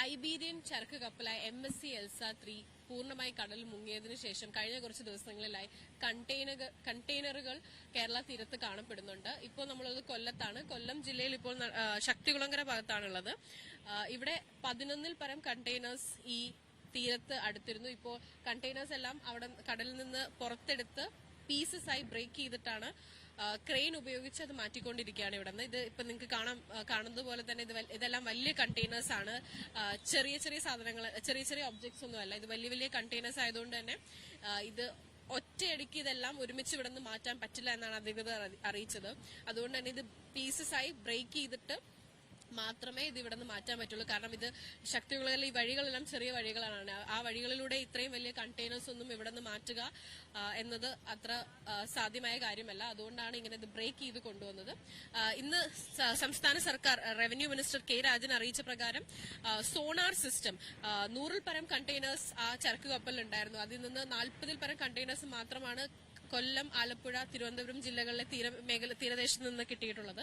Liberian ചരക്ക് കപ്പലായ M S C Elsa three പൂർണമായി കടൽ മുങ്ങിയതിനു ശേഷം കഴിഞ്ഞ കുറച്ച് ദിവസങ്ങളിലായി കണ്ടെയ്നർ കണ്ടെയ്നറുകൾ കേരള തീരത്ത് കാണപ്പെടുന്നുണ്ട്. ഇപ്പോൾ നമ്മളുള്ളത് കൊല്ലത്താണ്. കൊല്ലം ജില്ലയിൽ ഇപ്പോൾ ശക്തികുളങ്കര ഭാഗത്താണുള്ളത്. ഇവിടെ പതിനൊന്നിൽ പരം കണ്ടെയ്നേഴ്സ് ഈ തീരത്ത് അടുത്തിരുന്നു. ഇപ്പോൾ കണ്ടെയ്നേഴ്സ് എല്ലാം അവിടെ കടലിൽ നിന്ന് പുറത്തെടുത്ത് പീസസ് ആയി ബ്രേക്ക് ചെയ്തിട്ടാണ് ക്രെയിൻ ഉപയോഗിച്ച് അത് മാറ്റിക്കൊണ്ടിരിക്കുകയാണ് ഇവിടെ നിന്ന്. ഇത് ഇപ്പൊ നിങ്ങൾക്ക് കാണാം ആ, കാണുന്നത് പോലെ തന്നെ ഇത് ഇതെല്ലാം വലിയ കണ്ടെയ്നേഴ്സ് ആണ്. ചെറിയ ചെറിയ സാധനങ്ങൾ ചെറിയ ചെറിയ ഒബ്ജക്ട്സ് ഒന്നും അല്ല. ഇത് വലിയ വലിയ കണ്ടെയ്നേഴ്സ് ആയതുകൊണ്ട് തന്നെ ഇത് ഒറ്റയടിക്ക് ഇതെല്ലാം ഒരുമിച്ച് ഇവിടെ നിന്ന് മാറ്റാൻ പറ്റില്ല എന്നാണ് അധികൃതർ അറിയിച്ചത്. അതുകൊണ്ട് തന്നെ ഇത് പീസസ് ആയി ബ്രേക്ക് ചെയ്തിട്ട് മാത്രമേ ഇത് ഇവിടെ നിന്ന് മാറ്റാൻ പറ്റുള്ളൂ. കാരണം ഇത് ശക്തിയുള്ള ഈ വഴികളെല്ലാം ചെറിയ വഴികളാണ്. ആ വഴികളിലൂടെ ഇത്രയും വലിയ കണ്ടെയ്നേഴ്സ് ഒന്നും ഇവിടെ നിന്ന് മാറ്റുക എന്നത് അത്ര സാധ്യമായ കാര്യമല്ല. അതുകൊണ്ടാണ് ഇങ്ങനെ ഇത് ബ്രേക്ക് ചെയ്ത് കൊണ്ടുവന്നത്. ഇന്ന് സംസ്ഥാന സർക്കാർ റവന്യൂ മിനിസ്റ്റർ കെ രാജൻ അറിയിച്ച പ്രകാരം സോണാർ സിസ്റ്റം നൂറിൽ പരം കണ്ടെയ്നേഴ്സ് ആ ചരക്ക് കപ്പലിൽ ഉണ്ടായിരുന്നു അതിൽ നിന്ന് നാൽപ്പതിൽ പരം കണ്ടെയ്നേഴ്സ് മാത്രമാണ് കൊല്ലം ആലപ്പുഴ തിരുവനന്തപുരം ജില്ലകളിലെ തീരമേഖല തീരദേശത്ത് നിന്ന് കിട്ടിയിട്ടുള്ളത്.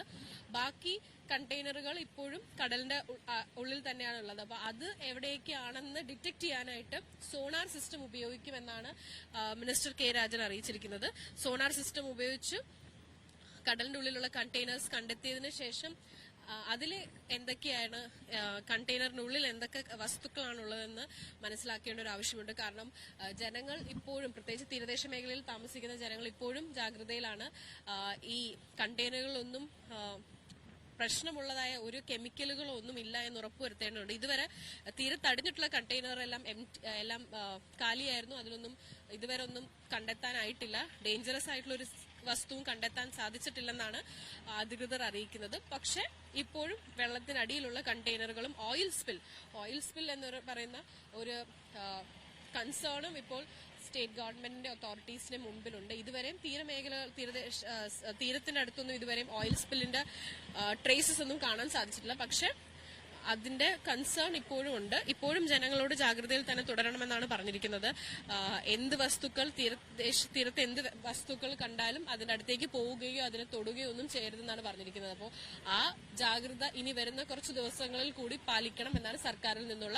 ബാക്കി കണ്ടെയ്നറുകൾ ഇപ്പോഴും കടലിന്റെ ഉള്ളിൽ തന്നെയാണ് ഉള്ളത് അപ്പൊ അത് എവിടെയൊക്കെയാണെന്ന് ഡിറ്റക്ട് ചെയ്യാനായിട്ട് സോണാർ സിസ്റ്റം ഉപയോഗിക്കുമെന്നാണ് മിനിസ്റ്റർ കെ രാജൻ അറിയിച്ചിരിക്കുന്നത്. സോണാർ സിസ്റ്റം ഉപയോഗിച്ച് കടലിന്റെ ഉള്ളിലുള്ള കണ്ടെയ്നേഴ്സ് കണ്ടെത്തിയതിനു ശേഷം അതിൽ എന്തൊക്കെയാണ് കണ്ടെയ്നറിനുള്ളിൽ എന്തൊക്കെ വസ്തുക്കളാണുള്ളതെന്ന് മനസ്സിലാക്കേണ്ട ഒരു ആവശ്യമുണ്ട്. കാരണം ജനങ്ങൾ ഇപ്പോഴും പ്രത്യേകിച്ച് തീരദേശ മേഖലയിൽ താമസിക്കുന്ന ജനങ്ങൾ ഇപ്പോഴും ജാഗ്രതയിലാണ് ഈ കണ്ടെയ്നറുകളൊന്നും പ്രശ്നമുള്ളതായ ഒരു കെമിക്കലുകളോ ഒന്നും ഇല്ല എന്ന് ഉറപ്പുവരുത്തേണ്ടതുണ്ട് ഇതുവരെ തീരത്തടിഞ്ഞിട്ടുള്ള കണ്ടെയ്നർ എല്ലാം എല്ലാം കാലിയായിരുന്നു. അതിലൊന്നും ഇതുവരെ ഒന്നും കണ്ടെത്താനായിട്ടില്ല. ഡേഞ്ചറസ് ആയിട്ടുള്ള ഒരു വസ്തുവും കണ്ടെത്താൻ സാധിച്ചിട്ടില്ലെന്നാണ് അധികൃതർ അറിയിക്കുന്നത്. പക്ഷെ ഇപ്പോഴും വെള്ളത്തിനടിയിലുള്ള കണ്ടെയ്നറുകളും ഓയിൽ സ്പിൽ ഓയിൽ സ്പിൽ എന്ന് പറയുന്ന ഒരു കൺസേണും ഇപ്പോൾ സ്റ്റേറ്റ് ഗവൺമെന്റിന്റെ അതോറിറ്റീസിന്റെ മുമ്പിലുണ്ട്. ഇതുവരെയും തീരമേഖല തീരദേശ തീരത്തിനടുത്തൊന്നും ഇതുവരെയും ഓയിൽ സ്പില്ലിന്റെ ട്രേസസ് ഒന്നും കാണാൻ സാധിച്ചിട്ടില്ല. പക്ഷെ അതിന്റെ കൺസേൺ ഇപ്പോഴും ഉണ്ട്. ഇപ്പോഴും ജനങ്ങളോട് ജാഗ്രതയിൽ തന്നെ തുടരണമെന്നാണ് പറഞ്ഞിരിക്കുന്നത്. എന്ത് വസ്തുക്കൾ തീരത്ത് എന്ത് വസ്തുക്കൾ കണ്ടാലും അതിന്റെ അടുത്തേക്ക് പോവുകയോ അതിനെ തൊടുകയോ ഒന്നും ചെയ്യരുതെന്നാണ് പറഞ്ഞിരിക്കുന്നത്. അപ്പോൾ ആ ജാഗ്രത ഇനി വരുന്ന കുറച്ച് ദിവസങ്ങളിൽ കൂടി പാലിക്കണം എന്നാണ് സർക്കാരിൽ നിന്നുള്ള